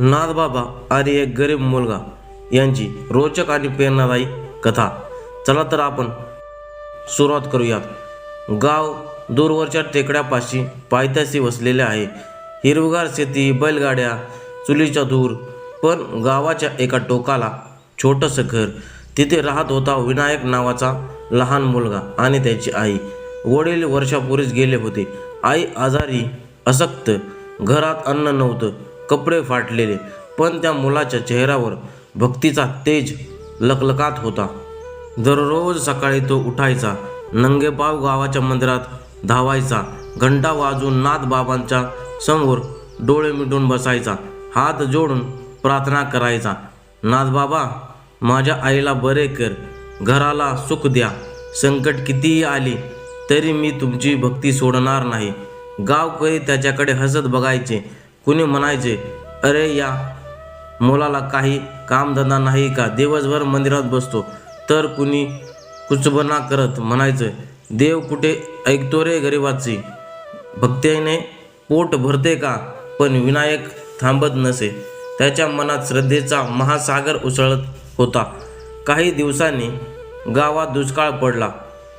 नाथबाबा आणि एक गरीब मुलगा यांची रोचक आणि प्रेरणादायी कथा. चला तर आपण सुरुवात करूयात. गाव दूरवरच्या टेकड्यापाशी पायथ्याशी वसलेले आहे. हिरवगार शेती बैलगाड्या चुलीच्या दूर पण गावाच्या एका टोकाला छोटंसं घर. तिथे राहत होता विनायक नावाचा लहान मुलगा आणि त्याची आई. वडील वर्षापूर्वीच गेले होते. आई आजारी असक्त. घरात अन्न नव्हतं. कपडे फाटलेले. पण त्या मुलाच्या चेहऱ्यावर भक्तीचा तेज लकलकात होता. दररोज सकाळी तो उठायचा नंगेपाव गावाच्या मंदिरात धावायचा घंटा वाजून नाथ बाबांच्या समोर डोळे मिटून बसायचा हात जोडून प्रार्थना करायचा नाथ बाबा माझ्या आईला बरे कर घराला सुख द्या संकट कितीही आली तरी मी तुमची भक्ती सोडणार नाही. गावकरी त्याच्याकडे हसत बघायचे कुणी म्हणायचे अरे या मुलाला काही कामधंदा नाही का? दिवसभर मंदिरात बसतो. तर कुणी कुचबना करत म्हणायचं देव कुठे ऐकतो रे गरिबाची? भक्तीने पोट भरते का? पण विनायक थांबत नसे. त्याच्या मनात श्रद्धेचा महासागर उसळत होता. काही दिवसांनी गावात दुष्काळ पडला.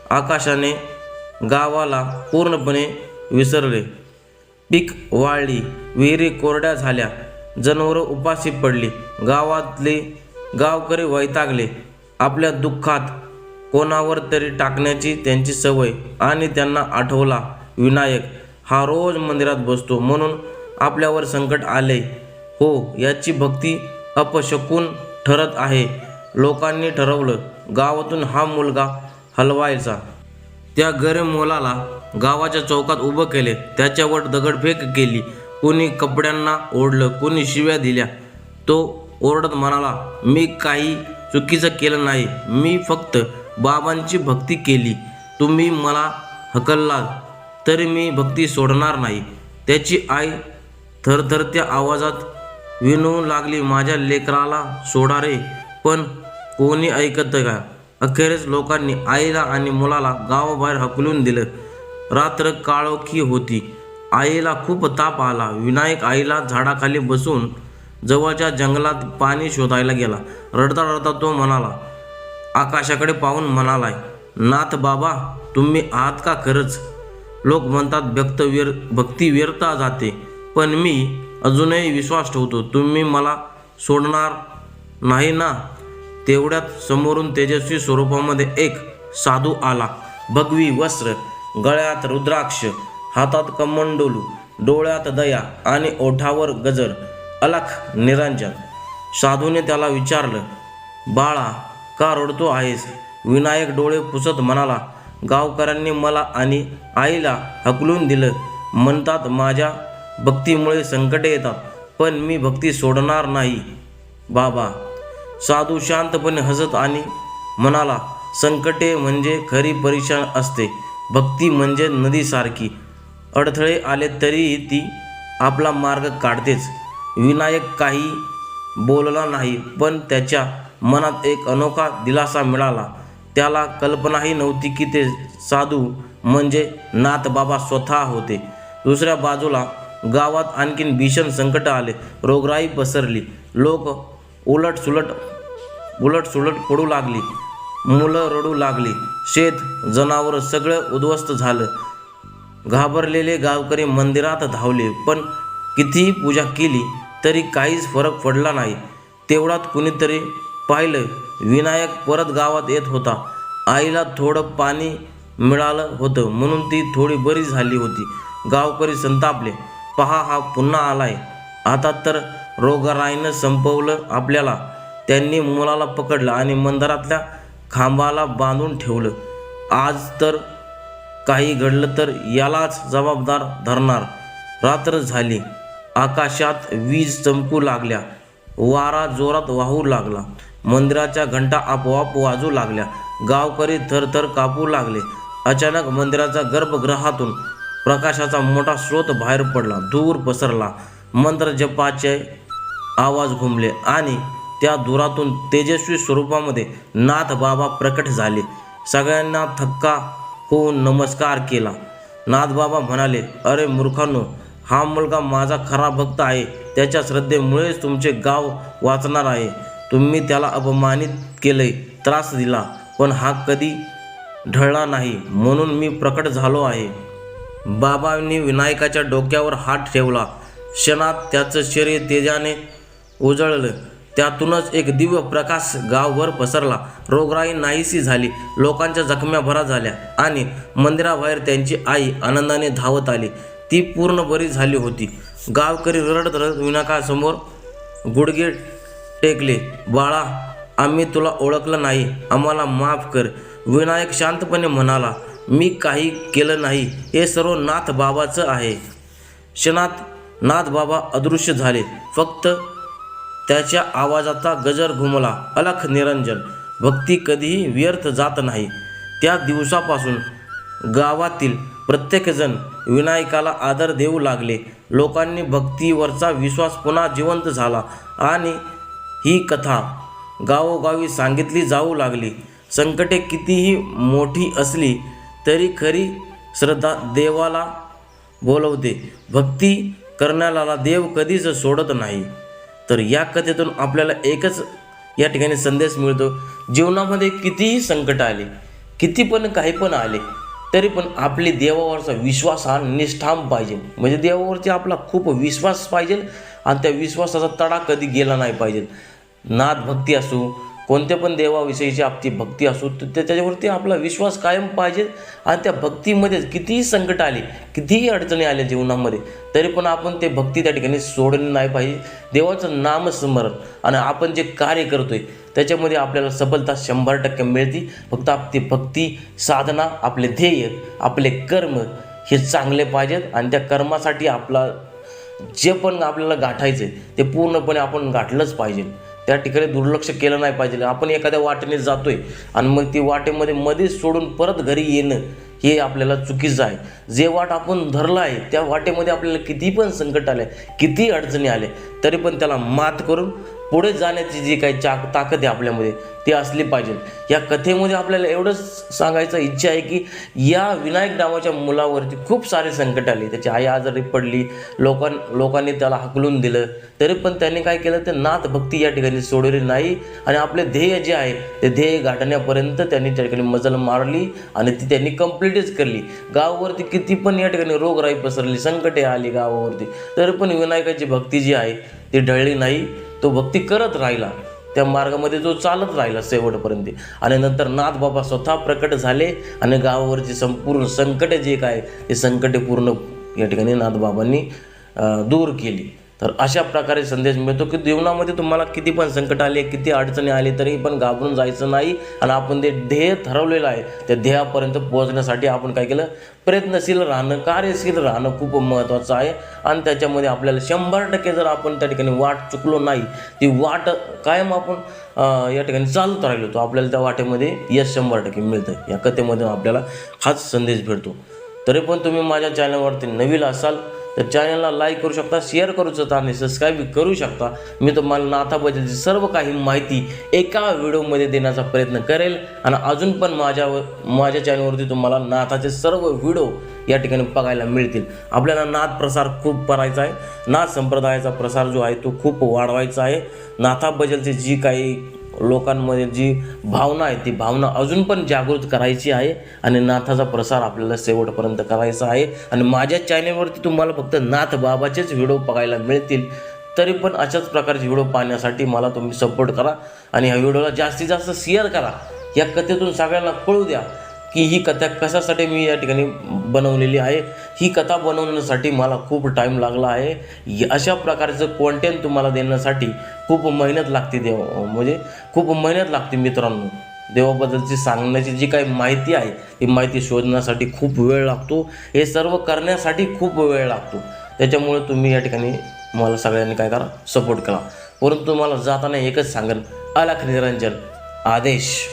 आकाशाने गावाला पूर्णपणे विसरले. पीक वाळली. विहिरी कोरड्या झाल्या. जनावरं उपाशी पडली. गावातले गावकरी वैतागले. आपल्या दुःखात कोणावर तरी टाकण्याची त्यांची सवय आणि त्यांना आठवला विनायक हा रोज मंदिरात बसतो म्हणून आपल्यावर संकट आले. हो याची भक्ती अपशकून ठरत आहे. लोकांनी ठरवलं गावातून हा मुलगा हलवायचा. त्या गरीब मुलाला गावाच्या चौकात उभं केले. त्याच्यावर दगडफेक केली. कोणी कपड्यांना ओढलं कोणी शिव्या दिल्या तो ओरडत म्हणाला मी काही चुकीचं केलं नाही. मी फक्त बाबांची भक्ती केली. तुम्ही मला हकलला तरी मी भक्ती सोडणार नाही. त्याची आई थरथरत्या आवाजात विनवू लागली माझ्या लेकराला सोडा रे पण कोणी ऐकत का? अखेरच लोकांनी आईला आणि मुलाला गावाबाहेर हकलून दिलं. रात्र काळोखी होती. आईला खूप ताप आला. विनायक आईला झाडाखाली बसून जवळच्या जंगलात पाणी शोधायला गेला. रडता रडता तो म्हणाला आकाशाकडे पाहून म्हणालाय नाथ बाबा तुम्ही आहात का खरंच? लोक म्हणतात भक्त व्यर भक्ती व्यर्थ जाते. पण मी अजूनही विश्वास ठेवतो. तुम्ही मला सोडणार नाही ना? तेवढ्यात समोरून तेजस्वी स्वरूपामध्ये एक साधू आला. भगवी वस्त्र गळ्यात रुद्राक्ष हातात कमंडोलू डोळ्यात दया आणि ओठावर गजर अलख निरंजन. साधूने त्याला विचारलं बाळा का रडतो आहेस? विनायक डोळे पुसत म्हणाला गावकऱ्यांनी मला आणि आईला हकलून दिलं. म्हणतात माझ्या भक्तीमुळे संकटे येतात पण मी भक्ती सोडणार नाही. बाबा. साधू शांतपणे हसत आणि म्हणाला संकटे म्हणजे खरी परीक्षा असते. भक्ती म्हणजे नदीसारखी अडथळे आले तरीही ती आपला मार्ग काढतेच. विनायक काही बोलला नाही पण त्याच्या मनात एक अनोखा दिलासा मिळाला. त्याला कल्पनाही नव्हती की ते साधू म्हणजे नाथबाबा स्वतः होते. दुसऱ्या बाजूला गावात आणखीन भीषण संकट आले. रोगराई पसरली. लोक उलट सुलट पडू लागली. मुलं रडू लागली. शेत जनावरं सगळं उद्ध्वस्त झालं. घाबरलेले गावकरी मंदिरात धावले पण कितीही पूजा केली तरी काहीच फरक पडला नाही. तेवढ्यात कुणीतरी पाहिलं विनायक परत गावात येत होता. आईला थोडं पाणी मिळालं होतं म्हणून ती थोडी बरी झाली होती. गावकरी संतापले पहा हा पुन्हा आलाय. आता तर रोगराईनं संपवलं आपल्याला. त्यांनी मुलाला पकडलं आणि मंदिरातल्या खांबाला बांधून ठेवलं. आज तर काही घडलं तर यालाच जबाबदार धरणार. रात्र झाली. आकाशात वीज चमकू लागल्या. वारा जोरात वाहू लागला. मंदिराच्या घंटा आपोआप वाजू लागल्या. गावकरी थरथर कापू लागले. अचानक मंदिराच्या गर्भगृहातून प्रकाशाचा मोठा स्रोत बाहेर पडला. दूर पसरला. मंत्र जपाचे आवाज घुमले आणि त्या धुरातून तेजस्वी स्वरूपामध्ये नाथ बाबा प्रकट झाले. सगळ्यांना थक्का होऊन नमस्कार केला. नाथ बाबा म्हणाले अरे मूर्खांनो हा मुलगा माझा खरा भक्त आहे. त्याच्या श्रद्धेमुळेच तुमचे गाव वाचणार आहे. तुम्ही त्याला अपमानित केले त्रास दिला पण हा कधी ढळला नाही. म्हणून मी प्रकट झालो आहे. बाबांनी विनायकाच्या डोक्यावर हात ठेवला. क्षणात त्याचं शरीर तेजाने उजळलं. त्यातूनच एक दिव्य प्रकाश गावभर पसरला. रोगराई नाहीशी झाली. लोकांच्या जखम्या भरा झाल्या आणि मंदिराबाहेर त्यांची आई आनंदाने धावत आली. ती पूर्ण बरी झाली होती. गावकरी रडत रडत विनायकासमोर गुडघे टेकले. बाळा आम्ही तुला ओळखलं नाही. आम्हाला माफ कर विनायक शांतपणे म्हणाला. मी काही केलं नाही. हे सर्व नाथ बाबाचं आहे. क्षणात नाथ बाबा अदृश्य झाले. फक्त त्याच्या आवाजाचा गजर घुमला अलख निरंजन. भक्ती कधीही व्यर्थ जात नाही. त्या दिवसापासून गावातील प्रत्येकजण विनायकाला आदर देऊ लागले. लोकांनी भक्तीवरचा विश्वास पुन्हा जिवंत झाला आणि ही कथा गावोगावी सांगितली जाऊ लागली. संकटे कितीही मोठी असली तरी खरी श्रद्धा देवाला बोलवते. भक्ती करण्याला देव कधीच सोडत नाही. तर या कथेतून आपल्याला एकच या ठिकाणी संदेश मिळतो. जीवनामध्ये कितीही संकट आले किती पण काही पण आले तरी पण आपली देवावरचा विश्वास हा निष्ठाम पाहिजे. म्हणजे देवावरती आपला खूप विश्वास पाहिजे आणि त्या विश्वासाचा तडा कधी गेला नाही पाहिजे. नाद भक्ती असो कोणत्या पण देवाविषयीची आपली भक्ती असो तर त्याच्यावरती आपला विश्वास कायम पाहिजे आणि त्या भक्तीमध्ये कितीही संकट आले कितीही अडचणी आल्या जीवनामध्ये तरी पण आपण ते भक्ती त्या ठिकाणी सोडणे नाही पाहिजे. देवाचं नामस्मरण आणि आपण जे कार्य करतोय त्याच्यामध्ये आपल्याला सफलता शंभर टक्के मिळते. फक्त आपली भक्ती साधना आपले ध्येय आपले कर्म हे चांगले पाहिजेत आणि त्या कर्मासाठी आपला जे पण आपल्याला गाठायचं आहे ते पूर्णपणे आपण गाठलंच पाहिजे. त्या ठिकाणी दुर्लक्ष केलं नाही पाहिजे. आपण एखाद्या वाटेने जातोय आणि मग ती वाटेमध्ये मध्येच सोडून परत घरी येणं हे आपल्याला चुकीचं आहे. जे वाट आपण धरलं आहे त्या वाटेमध्ये आपल्याला किती पण संकट आले किती अडचणी आले तरी पण त्याला मात करून पुढे जाण्याची जी काही चाक ताकद आहे आपल्यामध्ये ती असली पाहिजे. या कथेमध्ये आपल्याला एवढंच सांगायचं इच्छा आहे की या विनायक नावाच्या मुलावरती खूप सारे संकट आले. त्याची आई आजारी पडली लोकां लोकांनी त्याला हकलून दिलं. तरी पण त्यांनी काय केलं ते नाथ भक्ती या ठिकाणी सोडवली नाही. आणि आपले ध्येय जे आहे ते ध्येय गाठण्यापर्यंत त्यांनी त्या ठिकाणी मजल मारली आणि ती त्यांनी कम्प्लीटच करली. गावावरती किती पण या ठिकाणी रोगराई पसरली संकटे आली गावावरती तरी पण विनायकाची भक्ती जी आहे ती ढळली नाही. तो भक्ती करत राहिला. त्या मार्गामध्ये जो चालत राहिला शेवटपर्यंत. आणि नंतर नाथ बाबा स्वतः प्रकट झाले आणि गावावरची संपूर्ण संकटे जे काय ते संकटे पूर्ण या ठिकाणी नाथबाबांनी दूर केली. तर अशा प्रकारे संदेश मिळतो की जीवनामध्ये तुम्हाला किती पण संकट आले किती अडचणी आली तरी पण घाबरून जायचं नाही. आणि आपण ते ध्येय ठरवलेलं आहे त्या ध्येयापर्यंत पोहोचण्यासाठी आपण काय केलं? प्रयत्नशील राहणं कार्यशील राहणं खूप महत्त्वाचं आहे. आणि त्याच्यामध्ये आपल्याला शंभर टक्के जर आपण त्या ठिकाणी वाट चुकलो नाही ती वाट कायम आपण या ठिकाणी चालत राहिलो तर आपल्याला त्या वाटेमध्ये यश शंभर टक्के मिळतं. या कथेमधून आपल्याला हाच संदेश भेटतो. तरी पण तुम्ही माझ्या चॅनलवरती नवीन असाल तर चॅनलला लाईक करू शकता शेअर करू शकता आणि सबस्क्राईब करू शकता. मी तुम्हाला नाथाबद्दलची सर्व काही माहिती एका व्हिडिओमध्ये देण्याचा प्रयत्न करेल. आणि अजून पण माझ्या माझ्या चॅनलवरती तुम्हाला नाथाचे सर्व व्हिडिओ या ठिकाणी बघायला मिळतील. आपल्याला नाथ प्रसार खूप करायचा आहे. नाथ संप्रदायाचा प्रसार जो आहे तो खूप वाढवायचा आहे. नाथाबद्दलचे जी काही लोकांमध्ये जी भावना आहे ती भावना अजून पण जागृत करायची आहे आणि नाथाचा प्रसार आपल्याला शेवटपर्यंत करायचा आहे. आणि माझ्या चॅनेलवरती तुम्हाला फक्त नाथ बाबाचेच व्हिडिओ बघायला मिळतील. तरी पण अशाच प्रकारचे व्हिडिओ पाहण्यासाठी मला तुम्ही सपोर्ट करा. आणि ह्या व्हिडिओला जास्तीत जास्त शेअर करा. या कथेतून सगळ्यांना कळू द्या. की ही कथा कशासाठी मी या ठिकाणी बनवलेली आहे? ही कथा बनवण्यासाठी मला खूप टाईम लागला आहे. अशा प्रकारचं कॉन्टेंट तुम्हाला देण्यासाठी खूप मेहनत लागते देव म्हणजे खूप मेहनत लागते मित्रांनो. देवाबद्दलची सांगण्याची जी काही माहिती आहे ती माहिती शोधण्यासाठी खूप वेळ लागतो. हे सर्व करण्यासाठी खूप वेळ लागतो. त्याच्यामुळे तुम्ही या ठिकाणी मला सगळ्यांनी काय करा सपोर्ट करा. परंतु मला जाताना एकच सांगेन अलख निरंजन आदेश.